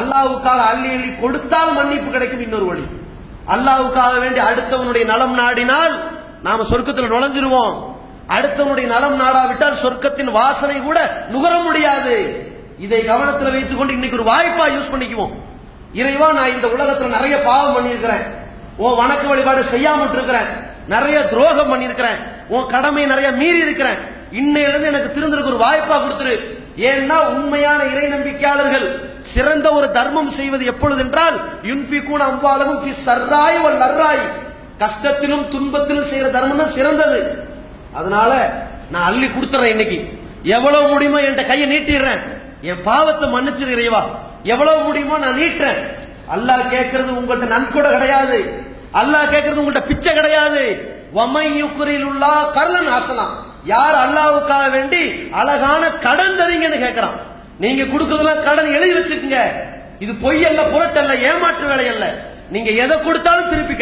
அல்லாவுக்காக அள்ளி அள்ளி கொடுத்தால் மன்னிப்பு கிடைக்கும் இன்னொரு வழி. அல்லாவுக்காக வேண்டி அடுத்தவனுடைய நலம் நாடினால் நாம சொர்க்கத்தில் நுழைஞ்சிருவோம். அடுத்தவனுடைய நலம் நாடாவிட்டால் சொர்க்கத்தின் வாசனை கூட நுகர முடியாது. இதை கவனத்தில் வைத்துக் கொண்டு இன்னைக்கு ஒரு வாய்ப்பா யூஸ் பண்ணிக்குவோம். இறைவா நான் இந்த உலகத்துல நிறைய பாவம் பண்ணியிருக்கிறேன். உன் வணக்க வழிபாடு செய்யாம இருக்கிறேன் நிறைய துரோகம் பண்ணியிருக்கிறேன். உன் கடமை நிறைய மீறி இருக்கிறேன். இன்னையிலிருந்து எனக்கு திருந்திருக்கு ஒரு வாய்ப்பா கொடுத்துரு. ஏன்னா உண்மையான இறை நம்பிக்கையாளர்கள் சிறந்த ஒரு தர்மம் செய்வது எப்பொழுது என்றால் யுன்பிகூன் அம்பாலகும் ஃபி சர்ராய் வல் நர்ராய் கஷ்டத்திலும் துன்பத்திலும் செய்யற தர்மம் தான் சிறந்தது. அதனால நான் அள்ளி கொடுத்துறேன் இன்னைக்கு. எவ்வளவு முடியுமோ என் கையை நீட்டிடுறேன். என் பாவத்தை மன்னிச்சிரு இறைவா. எவ்வளவு முடியுமோ நான் நீட்டுறேன். அல்லாஹ் கேட்கறது உங்கள்ட்ட நன்கொடை கிடையாது. அல்லாஹ் கேட்கறது உங்கள்ட்ட பிச்சை கிடையாது. வமையுக்குரில் உள்ளா கர்லன் ஆசலாம் யார் அல்லாவுக்காக வேண்டி அழகான கடன் தரீங்கன்னு கேட்கிறான். நீங்க கொடுக்கறதெல்லாம் கடன் எழுதி வச்சுக்கோங்க இது பொய் அல்ல புரட்டல்ல ஏமாற்று வேலை அல்ல. நீங்க எதை கொடுத்தாலும் திருப்பி